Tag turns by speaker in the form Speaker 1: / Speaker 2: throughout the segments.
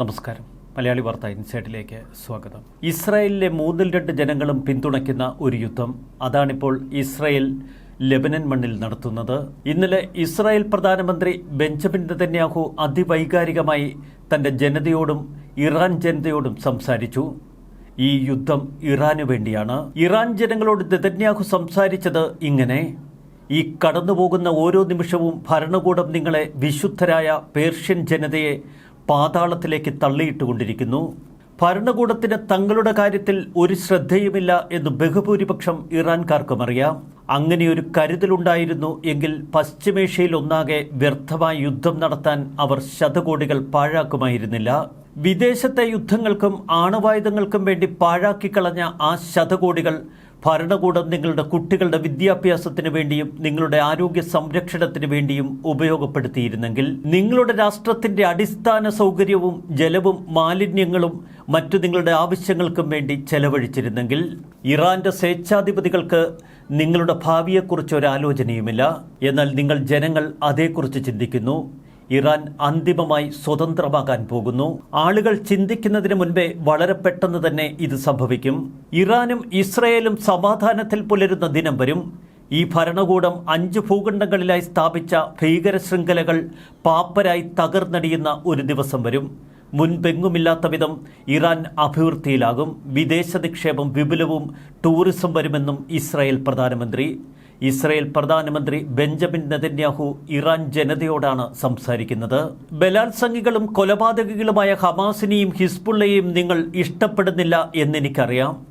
Speaker 1: നമസ്കാരം. മലയാളി വാർത്ത ഇൻസൈറ്റിലേക്ക് സ്വാഗതം. ഇസ്രായേലിലെ മൂന്നിൽ രണ്ട് ജനങ്ങളും പിന്തുണയ്ക്കുന്ന ഒരു യുദ്ധം. അതാണിപ്പോൾ ഇസ്രായേൽ ലെബനൻ മണ്ണിൽ നടത്തുന്നത്. ഇന്നലെ ഇസ്രായേൽ പ്രധാനമന്ത്രി ബെഞ്ചമിൻ നെതന്യാഹു അതിവൈകാരികമായി തന്റെ ജനതയോടും ഇറാൻ ജനതയോടും സംസാരിച്ചു. ഈ യുദ്ധം ഇറാനു വേണ്ടിയാണ്. ഇറാൻ ജനങ്ങളോട് നെതന്യാഹു സംസാരിച്ചത് ഇങ്ങനെ ഈ കടന്നുപോകുന്ന ഓരോ നിമിഷവും ഭരണകൂടം നിങ്ങളെ വിശുദ്ധരായ പേർഷ്യൻ ജനതയെ പാതാളത്തിലേക്ക് തള്ളിയിട്ടുകൊണ്ടിരിക്കുന്നു. ഭരണകൂടത്തിന് തങ്ങളുടെ കാര്യത്തിൽ ഒരു ശ്രദ്ധയുമില്ല എന്ന് ബഹുഭൂരിപക്ഷം ഇറാൻകാർക്കും അറിയാം. അങ്ങനെയൊരു കരുതലുണ്ടായിരുന്നു എങ്കിൽ പശ്ചിമേഷ്യയിൽ ഒന്നാകെ വ്യർത്ഥമായ യുദ്ധം നടത്താൻ അവർ ശതകോടികൾ പാഴാക്കുമായിരുന്നില്ല. വിദേശത്തെ യുദ്ധങ്ങൾക്കും ആണവായുധങ്ങൾക്കും വേണ്ടി പാഴാക്കിക്കളഞ്ഞ ആ ശതകോടികൾ ഭരണകൂടം നിങ്ങളുടെ കുട്ടികളുടെ വിദ്യാഭ്യാസത്തിന് വേണ്ടിയും നിങ്ങളുടെ ആരോഗ്യ സംരക്ഷണത്തിന് വേണ്ടിയും ഉപയോഗപ്പെടുത്തിയിരുന്നെങ്കിൽ നിങ്ങളുടെ രാഷ്ട്രത്തിന്റെ അടിസ്ഥാന സൗകര്യവും ജലവും മാലിന്യങ്ങളും മറ്റു നിങ്ങളുടെ ആവശ്യങ്ങൾക്കും വേണ്ടി ചെലവഴിച്ചിരുന്നെങ്കിൽ ഇറാന്റെ സ്വേച്ഛാധിപതികൾക്ക് നിങ്ങളുടെ ഭാവിയെക്കുറിച്ച് ഒരു ആലോചനയുമില്ല. എന്നാൽ നിങ്ങൾ ജനങ്ങൾ അതേക്കുറിച്ച് ചിന്തിക്കുന്നു. ഇറാൻ അന്തിമമായി സ്വതന്ത്രമാകാൻ പോകുന്നു. ആളുകൾ ചിന്തിക്കുന്നതിന് മുൻപേ വളരെ പെട്ടെന്ന് തന്നെ ഇത് സംഭവിക്കും. ഇറാനും ഇസ്രയേലും സമാധാനത്തിൽ പുലരുന്ന ദിനം വരും. ഈ ഭരണകൂടം അഞ്ച് ഭൂഖണ്ഡങ്ങളിലായി സ്ഥാപിച്ച ഭീകര ശൃംഖലകൾ പാപ്പരായി തകർന്നടിയുന്ന ഒരു ദിവസം വരും. മുൻപെങ്ങുമില്ലാത്ത വിധം ഇറാൻ അഭിവൃദ്ധിയിലാകും. വിദേശ നിക്ഷേപം വിപുലവും ടൂറിസം വരുമെന്നും ഇസ്രായേൽ പ്രധാനമന്ത്രി ഇസ്രായേൽ പ്രധാനമന്ത്രി ബെഞ്ചമിൻ നെതന്യാഹു ഇറാൻ ജനതയോടാണ് സംസാരിക്കുന്നത്. ബലാത്സംഗികളും കൊലപാതകികളുമായ ഹമാസിനെയും ഹിസ്ബുള്ളയെയും നിങ്ങൾ ഇഷ്ടപ്പെടുന്നില്ല എന്നെനിക്കറിയാം.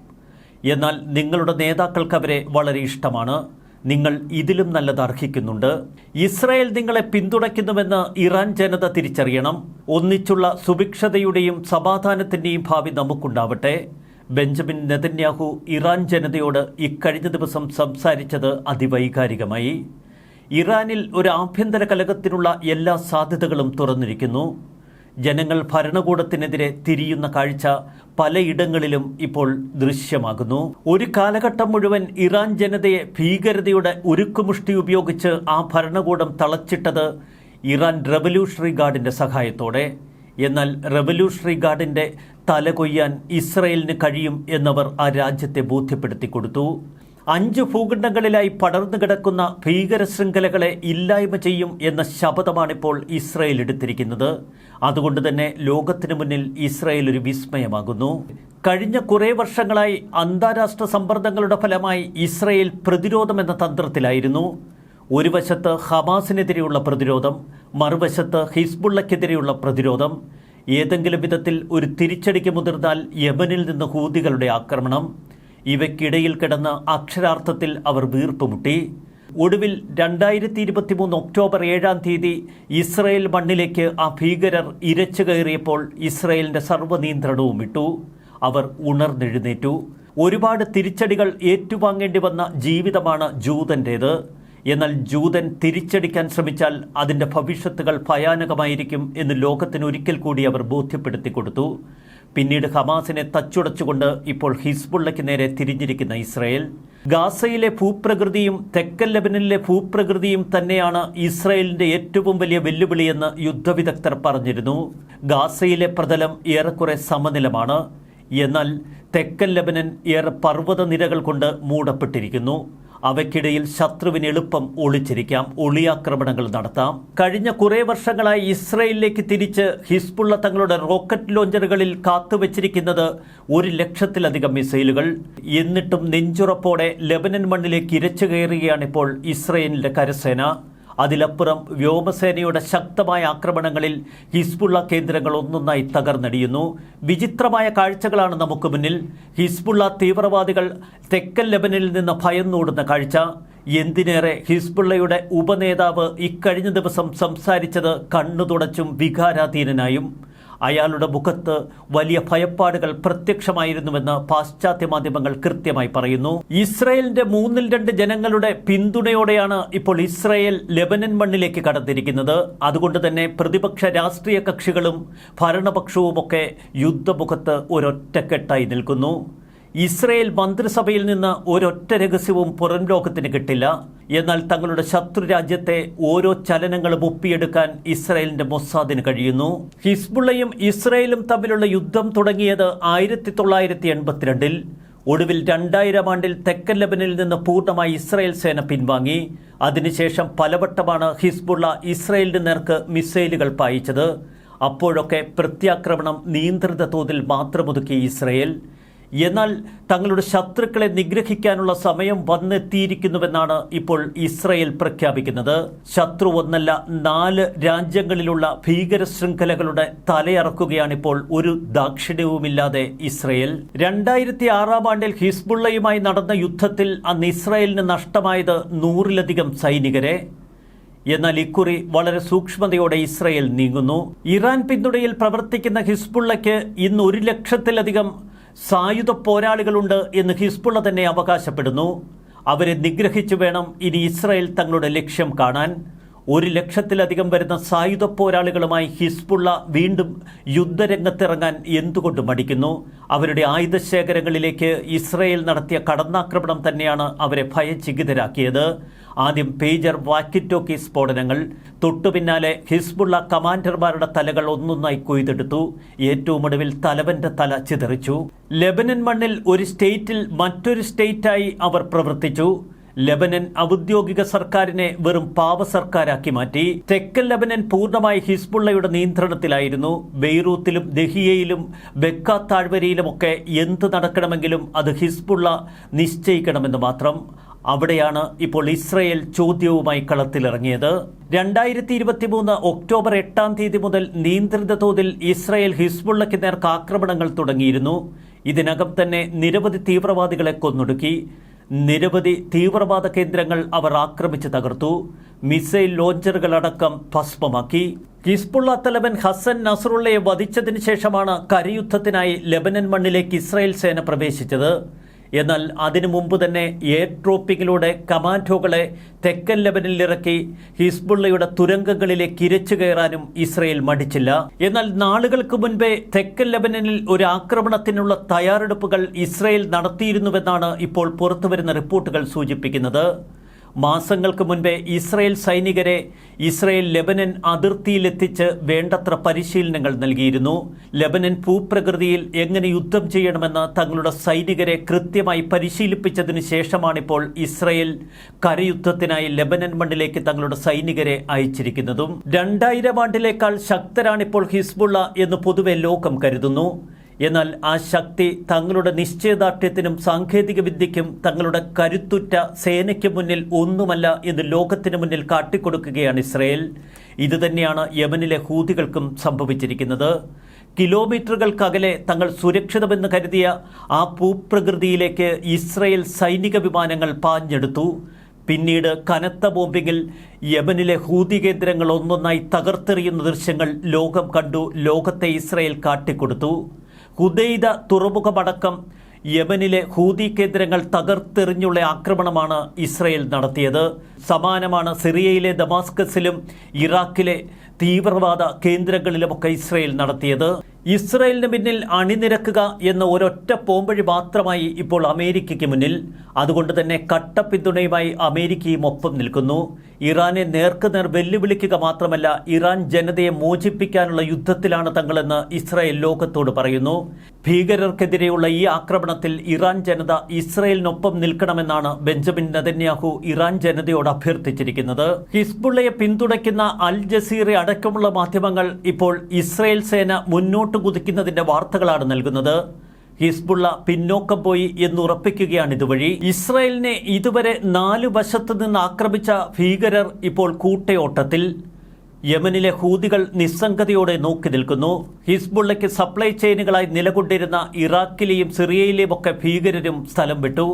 Speaker 1: എന്നാൽ നിങ്ങളുടെ നേതാക്കൾക്ക് അവരെ വളരെ ഇഷ്ടമാണ്. നിങ്ങൾ ഇതിലും നല്ലത് അർഹിക്കുന്നുണ്ട്. ഇസ്രായേൽ നിങ്ങളെ പിന്തുണയ്ക്കുന്നുവെന്ന് ഇറാൻ ജനത തിരിച്ചറിയണം. ഒന്നിച്ചുള്ള സുഭിക്ഷതയുടെയും സമാധാനത്തിന്റെയും ഭാവി നമുക്കുണ്ടാവട്ടെ. ബെഞ്ചമിൻ നെതന്യാഹു ഇറാൻ ജനതയോട് ഇക്കഴിഞ്ഞ ദിവസം സംസാരിച്ചത് അതിവൈകാരികമായി. ഇറാനിൽ ഒരു ആഭ്യന്തര കലകത്തിനുള്ള എല്ലാ സാധ്യതകളും തുറന്നിരിക്കുന്നു. ജനങ്ങൾ ഭരണകൂടത്തിനെതിരെ തിരിയുന്ന കാഴ്ച പലയിടങ്ങളിലും ഇപ്പോൾ ദൃശ്യമാകുന്നു. ഒരു കാലഘട്ടം മുഴുവൻ ഇറാൻ ജനതയെ ഭീകരതയുടെ ഉരുക്കുമുഷ്ടി ഉപയോഗിച്ച് ആ ഭരണകൂടം തളച്ചിട്ടത് ഇറാൻ റവല്യൂഷണറി ഗാർഡിന്റെ സഹായത്തോടെ. എന്നാൽ റവല്യൂഷണറി ഗാർഡിന്റെ തല കൊയ്യാൻ ഇസ്രയേലിന് കഴിയും എന്നവർ ആ രാജ്യത്തെ ബോധ്യപ്പെടുത്തി കൊടുത്തു. അഞ്ച് ഭൂഖണ്ഡങ്ങളിലായി പടർന്നു കിടക്കുന്ന ഭീകര ശൃംഖലകളെ ഇല്ലായ്മ ചെയ്യും എന്ന ശപഥമാണിപ്പോൾ ഇസ്രയേൽ എടുത്തിരിക്കുന്നത്. അതുകൊണ്ട് തന്നെ ലോകത്തിന് മുന്നിൽ ഇസ്രയേൽ ഒരു വിസ്മയമാകുന്നു. കഴിഞ്ഞ കുറേ വർഷങ്ങളായി അന്താരാഷ്ട്ര സമ്മർദ്ദങ്ങളുടെ ഫലമായി ഇസ്രയേൽ പ്രതിരോധം എന്ന തന്ത്രത്തിലായിരുന്നു. ഒരു വശത്ത് ഹമാസിനെതിരെയുള്ള പ്രതിരോധം മറുവശത്ത് ഹിസ്ബുള്ളക്കെതിരെയുള്ള പ്രതിരോധം ഏതെങ്കിലും വിധത്തിൽ ഒരു തിരിച്ചടിക്ക് മുതിർന്നാൽ യമനിൽ നിന്ന് ഹൂതികളുടെ ആക്രമണം ഇവയ്ക്കിടയിൽ കിടന്ന് അക്ഷരാർത്ഥത്തിൽ അവർ വീർപ്പുമുട്ടി. ഒടുവിൽ രണ്ടായിരത്തി ഇരുപത്തിമൂന്ന് ഒക്ടോബർ ഏഴാം തീയതി ഇസ്രയേൽ മണ്ണിലേക്ക് ആ ഭീകരർ ഇരച്ചു കയറിയപ്പോൾ ഇസ്രയേലിന്റെ സർവനിയന്ത്രണവും വിട്ടു അവർ ഉണർന്നെഴുന്നേറ്റു. ഒരുപാട് തിരിച്ചടികൾ ഏറ്റുവാങ്ങേണ്ടി വന്ന ജീവിതമാണ് ജൂതന്റേത് എന്നാൽ ജൂതൻ തിരിച്ചടിക്കാൻ ശ്രമിച്ചാൽ അതിന്റെ ഭവിഷ്യത്തുകൾ ഭയാനകമായിരിക്കും എന്ന് ലോകത്തിന് ഒരിക്കൽ കൂടി അവർ ബോധ്യപ്പെടുത്തി കൊടുത്തു. പിന്നീട് ഹമാസിനെ തച്ചുടച്ചുകൊണ്ട് ഇപ്പോൾ ഹിസ്ബുള്ളയ്ക്ക് നേരെ തിരിഞ്ഞിരിക്കുന്ന ഇസ്രയേൽ. ഗാസയിലെ ഭൂപ്രകൃതിയും തെക്കൻ ലബനിലെ ഭൂപ്രകൃതിയും തന്നെയാണ് ഇസ്രയേലിന്റെ ഏറ്റവും വലിയ വെല്ലുവിളിയെന്ന് യുദ്ധവിദഗ്ധർ പറഞ്ഞിരുന്നു. ഗാസയിലെ പ്രതലം ഏറെക്കുറെ സമനിലമാണ്. എന്നാൽ തെക്കൻ ലബനൻ ഏറെ പർവത നിരകൾ കൊണ്ട് മൂടപ്പെട്ടിരിക്കുന്നു. അവയ്ക്കിടയിൽ ശത്രുവിന് എളുപ്പം ഒളിച്ചിരിക്കാം ഒളിയാക്രമണങ്ങൾ നടത്താം. കഴിഞ്ഞ കുറേ വർഷങ്ങളായി ഇസ്രയേലിലേക്ക് തിരിച്ച് ഹിസ്ബുള്ള തങ്ങളുടെ റോക്കറ്റ് ലോഞ്ചറുകളിൽ കാത്തുവച്ചിരിക്കുന്നത് ഒരു ലക്ഷത്തിലധികം മിസൈലുകൾ. എന്നിട്ടും നെഞ്ചുറപ്പോടെ ലെബനൻ മണ്ണിലേക്ക് ഇരച്ചു കയറുകയാണിപ്പോൾ ഇസ്രയേലിന്റെ കരസേന. അതിലപ്പുറം വ്യോമസേനയുടെ ശക്തമായ ആക്രമണങ്ങളിൽ ഹിസ്ബുള്ള കേന്ദ്രങ്ങൾ ഒന്നൊന്നായി തകർന്നടിയുന്നു. വിചിത്രമായ കാഴ്ചകളാണ് നമുക്ക് മുന്നിൽ. ഹിസ്ബുള്ള തീവ്രവാദികൾ തെക്കൻ ലെബനിൽ നിന്ന് ഭയന്നോടുന്ന കാഴ്ച. എന്തിനേറെ ഹിസ്ബുള്ളയുടെ ഉപനേതാവ് ഇക്കഴിഞ്ഞ ദിവസം സംസാരിച്ചത് കണ്ണു തുടച്ചും വികാരാധീനനായും അയാളുടെ മുഖത്ത് വലിയ ഭയപ്പാടുകൾ പ്രത്യക്ഷമായിരുന്നുവെന്ന് പാശ്ചാത്യ മാധ്യമങ്ങൾ കൃത്യമായി പറയുന്നു. ഇസ്രയേലിന്റെ മൂന്നിൽ രണ്ട് ജനങ്ങളുടെ പിന്തുണയോടെയാണ് ഇപ്പോൾ ഇസ്രയേൽ ലെബനൻ മണ്ണിലേക്ക് കടന്നിരിക്കുന്നത്. അതുകൊണ്ട് തന്നെ പ്രതിപക്ഷ രാഷ്ട്രീയ കക്ഷികളും ഭരണപക്ഷവുമൊക്കെ യുദ്ധമുഖത്ത് ഒരൊറ്റക്കെട്ടായി നിൽക്കുന്നു. ഇസ്രയേൽ മന്ത്രിസഭയിൽ നിന്ന് ഒരൊറ്റ രഹസ്യവും പുറം ലോകത്തിന് കിട്ടില്ല. എന്നാൽ തങ്ങളുടെ ശത്രു രാജ്യത്തെ ഓരോ ചലനങ്ങളും ഒപ്പിയെടുക്കാൻ ഇസ്രയേലിന്റെ മൊസാദിന് കഴിയുന്നു. ഹിസ്ബുള്ളയും ഇസ്രയേലും തമ്മിലുള്ള യുദ്ധം തുടങ്ങിയത് ആയിരത്തി തൊള്ളായിരത്തി എൺപത്തിരണ്ടിൽ ഒടുവിൽ രണ്ടായിരം ആണ്ടിൽ തെക്കൻ ലബനിൽ നിന്ന് പൂർണമായി ഇസ്രായേൽ സേന പിൻവാങ്ങി. അതിനുശേഷം പലവട്ടമാണ് ഹിസ്ബുള്ള ഇസ്രായേലിന് നേർക്ക് മിസൈലുകൾ പായിച്ചത്. അപ്പോഴൊക്കെ പ്രത്യാക്രമണം നിയന്ത്രിത തോതിൽ മാത്രമൊതുക്കി ഇസ്രായേൽ. എന്നാൽ തങ്ങളുടെ ശത്രുക്കളെ നിഗ്രഹിക്കാനുള്ള സമയം വന്നെത്തിയിരിക്കുന്നുവെന്നാണ് ഇപ്പോൾ ഇസ്രയേൽ പ്രഖ്യാപിക്കുന്നത്. ശത്രു ഒന്നല്ല നാല് രാജ്യങ്ങളിലുള്ള ഭീകര ശൃംഖലകളുടെ തലയറക്കുകയാണിപ്പോൾ ഒരു ദാക്ഷിണ്യവുമില്ലാതെ ഇസ്രയേൽ. രണ്ടായിരത്തി ആറാം ആണ്ടിൽ ഹിസ്ബുള്ളയുമായി നടന്ന യുദ്ധത്തിൽ അന്ന് ഇസ്രയേലിന് നഷ്ടമായത് നൂറിലധികം സൈനികരെ. എന്നാൽ ഇക്കുറി വളരെ സൂക്ഷ്മതയോടെ ഇസ്രയേൽ നീങ്ങുന്നു. ഇറാൻ പിന്തുണയിൽ പ്രവർത്തിക്കുന്ന ഹിസ്ബുള്ളയ്ക്ക് ഇന്ന് ഒരു ലക്ഷത്തിലധികം സായുധ പോരാളികളുണ്ട് എന്ന് ഹിസ്ബുള്ള തന്നെ അവകാശപ്പെടുന്നു. അവരെ നിഗ്രഹിച്ചു വേണം ഇനി ഇസ്രായേൽ തങ്ങളുടെ ലക്ഷ്യം കാണാൻ. ഒരു ലക്ഷത്തിലധികം വരുന്ന സായുധ പോരാളികളുമായി ഹിസ്ബുള്ള വീണ്ടും യുദ്ധരംഗത്തിറങ്ങാൻ എന്തുകൊണ്ട് മടിക്കുന്നു? അവരുടെ ആയുധശേഖരങ്ങളിലേക്ക് ഇസ്രയേൽ നടത്തിയ കടന്നാക്രമണം തന്നെയാണ് അവരെ ഭയചികിതരാക്കിയത്. ആദ്യം പേജർ വാക്കിറ്റോക്കി സ്ഫോടനങ്ങൾ. തൊട്ടുപിന്നാലെ ഹിസ്ബുള്ള കമാൻഡർമാരുടെ തലകൾ ഒന്നൊന്നായി കൊയ്തെടുത്തു. ഏറ്റവും ഒടുവിൽ തലവന്റെ തല ചിതറിച്ചു. ലെബനൻ മണ്ണിൽ ഒരു സ്റ്റേറ്റിൽ മറ്റൊരു സ്റ്റേറ്റായി അവർ പ്രവർത്തിച്ചു. ലബനൻ ഔദ്യോഗിക സർക്കാരിനെ വെറും പാവ സർക്കാരാക്കി മാറ്റി. തെക്കൻ ലബനൻ പൂർണമായി ഹിസ്ബുള്ളയുടെ നിയന്ത്രണത്തിലായിരുന്നു. ബെയ്റൂത്തിലും ദഹിയയിലും ബെക്ക താഴ്വരയിലുമൊക്കെ എന്ത് നടക്കണമെങ്കിലും അത് ഹിസ്ബുള്ള നിശ്ചയിക്കണമെന്ന് മാത്രം. അവിടെയാണ് ഇപ്പോൾ ഇസ്രയേൽ ചോദ്യവുമായി കളത്തിലിറങ്ങിയത്. രണ്ടായിരത്തി ഇരുപത്തി മൂന്ന് ഒക്ടോബർ എട്ടാം തീയതി മുതൽ നിയന്ത്രിത തോതിൽ ഇസ്രയേൽ ഹിസ്ബുള്ളയ്ക്ക് നേർക്ക് ആക്രമണങ്ങൾ തുടങ്ങിയിരുന്നു. ഇതിനകം തന്നെ നിരവധി തീവ്രവാദികളെ കൊന്നൊടുക്കി. നിരവധി തീവ്രവാദ കേന്ദ്രങ്ങൾ അവർ ആക്രമിച്ച് തകർത്തു. മിസൈൽ ലോഞ്ചറുകളടക്കം ഭസ്മമാക്കി. ഹിസ്ബുള്ള തലവൻ ഹസൻ നസറുള്ളയെ വധിച്ചതിനു ശേഷമാണ് കരയുദ്ധത്തിനായി ലെബനൻ മണ്ണിലേക്ക് ഇസ്രായേൽ സേന പ്രവേശിച്ചത്. എന്നാൽ അതിനു മുമ്പ് തന്നെ എയർ ട്രോപ്പിങ്ങിലൂടെ കമാൻഡോകളെ തെക്കൻ ലെബനിൽ ഇറക്കി ഹിസ്ബുള്ളയുടെ തുരങ്കങ്ങളിലേക്ക് ഇരച്ചു കയറാനും ഇസ്രയേൽ മടിച്ചില്ല. എന്നാൽ നാളുകൾക്ക് മുൻപേ തെക്കൻ ലെബനനിൽ ഒരു ആക്രമണത്തിനുള്ള തയ്യാറെടുപ്പുകൾ ഇസ്രയേൽ നടത്തിയിരുന്നുവെന്നാണ് ഇപ്പോൾ പുറത്തുവരുന്ന റിപ്പോർട്ടുകൾ സൂചിപ്പിക്കുന്നത്. മാസങ്ങൾക്ക് മുൻപേ ഇസ്രയേൽ സൈനികരെ ഇസ്രയേൽ ലെബനൻ അതിർത്തിയിലെത്തിച്ച് വേണ്ടത്ര പരിശീലനങ്ങൾ നൽകിയിരുന്നു. ലെബനൻ ഭൂപ്രകൃതിയിൽ എങ്ങനെ യുദ്ധം ചെയ്യണമെന്ന് തങ്ങളുടെ സൈനികരെ കൃത്യമായി പരിശീലിപ്പിച്ചതിനു ശേഷമാണിപ്പോൾ ഇസ്രയേൽ കരയുദ്ധത്തിനായി ലെബനൻ മണ്ണിലേക്ക് തങ്ങളുടെ സൈനികരെ അയച്ചിരിക്കുന്നതും. രണ്ടായിരം ആണ്ടിലേക്കാൾ ശക്തരാണിപ്പോൾ ഹിസ്ബുള്ള എന്ന് പൊതുവെ ലോകം കരുതുന്നു. എന്നാൽ ആ ശക്തി തങ്ങളുടെ നിശ്ചയദാർഢ്യത്തിനും സാങ്കേതിക വിദ്യയ്ക്കും തങ്ങളുടെ കരുത്തുറ്റ സേനയ്ക്ക് മുന്നിൽ ഒന്നുമല്ല എന്ന് ലോകത്തിന് മുന്നിൽ കാട്ടിക്കൊടുക്കുകയാണ് ഇസ്രയേൽ. ഇതുതന്നെയാണ് യമനിലെ ഹൂതികൾക്കും സംഭവിച്ചിരിക്കുന്നത്. കിലോമീറ്ററുകൾക്കകലെ തങ്ങൾ സുരക്ഷിതമെന്ന് കരുതിയ ആ ഭൂപ്രകൃതിയിലേക്ക് ഇസ്രയേൽ സൈനിക വിമാനങ്ങൾ പാഞ്ഞെടുത്തു. പിന്നീട് കനത്ത ബോംബിങ്ങിൽ യമനിലെ ഹൂതി കേന്ദ്രങ്ങൾ ഒന്നൊന്നായി തകർത്തെറിയുന്ന ദൃശ്യങ്ങൾ ലോകം കണ്ടു ലോകത്തെ ഇസ്രയേൽ കാട്ടിക്കൊടുത്തു. ഹുദൈദ തുറമുഖമടക്കം യമനിലെ ഹൂതി കേന്ദ്രങ്ങൾ തകർത്തെറിഞ്ഞുള്ള ആക്രമണമാണ് ഇസ്രയേൽ നടത്തിയത്. സമാനമാണ് സിറിയയിലെ ദമാസ്കസിലും ഇറാഖിലെ തീവ്രവാദ കേന്ദ്രങ്ങളിലുമൊക്കെ ഇസ്രയേൽ നടത്തിയത്. ഇസ്രയേലിന് പിന്നിൽ അണിനിരക്കുക എന്ന ഒരൊറ്റ പോംവഴി മാത്രമായി ഇപ്പോൾ അമേരിക്കയ്ക്ക് മുന്നിൽ. അതുകൊണ്ട് തന്നെ കട്ട പിന്തുണയുമായി അമേരിക്കയും ഒപ്പം നിൽക്കുന്നു. ഇറാനെ നേർക്കുനേർ വെല്ലുവിളിക്കുക മാത്രമല്ല ഇറാൻ ജനതയെ മോചിപ്പിക്കാനുള്ള യുദ്ധത്തിലാണ് തങ്ങളെന്ന് ഇസ്രായേൽ ലോകത്തോട് പറയുന്നു. ഭീകരർക്കെതിരെയുള്ള ഈ ആക്രമണത്തിൽ ഇറാൻ ജനത ഇസ്രയേലിനൊപ്പം നിൽക്കണമെന്നാണ് ബെഞ്ചമിൻ നെതന്യാഹു ഇറാൻ ജനതയോട് അഭ്യർത്ഥിച്ചിരിക്കുന്നത്. ഹിസ്ബുള്ളയെ പിന്തുണയ്ക്കുന്ന അൽ ജസീറ അടക്കമുള്ള മാധ്യമങ്ങൾ ഇപ്പോൾ ഇസ്രയേൽ സേന മുന്നോട്ട് കുതിക്കുന്നതിന്റെ വാർത്തകളാണ് നൽകുന്നത്. ഹിസ്ബുള്ള പിന്നോക്കം പോയി എന്നുറപ്പിക്കുകയാണ് ഇതുവഴി. ഇസ്രയേലിനെ ഇതുവരെ നാലു വശത്ത് നിന്ന് ആക്രമിച്ച ഭീകരർ ഇപ്പോൾ കൂട്ടയോട്ടത്തിൽ. യമനിലെ ഹൂതികൾ നിസ്സംഗതയോടെ നോക്കി നിൽക്കുന്നു. ഹിസ്ബുള്ളയ്ക്ക് സപ്ലൈ ചെയിനുകളായി നിലകൊണ്ടിരുന്ന ഇറാഖിലെയും സിറിയയിലെയും ഒക്കെ ഭീകരരും സ്ഥലം വിട്ടു.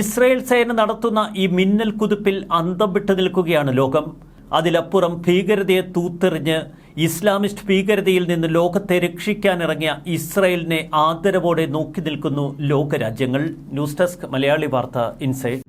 Speaker 1: ഇസ്രയേൽ സേന നടത്തുന്ന ഈ മിന്നൽ കുതിപ്പിൽ അന്തം വിട്ടു നിൽക്കുകയാണ് ലോകം. അതിലപ്പുറം ഭീകരതയെ തൂത്തെറിഞ്ഞ് ഇസ്ലാമിസ്റ്റ് ഭീകരതയിൽ നിന്ന് ലോകത്തെ രക്ഷിക്കാനിറങ്ങിയ ഇസ്രയേലിനെ ആദരവോടെ നോക്കി നിൽക്കുന്നു ലോകരാജ്യങ്ങൾ. ന്യൂസ് ഡെസ്ക് മലയാളി വാർത്ത ഇൻസൈഡ്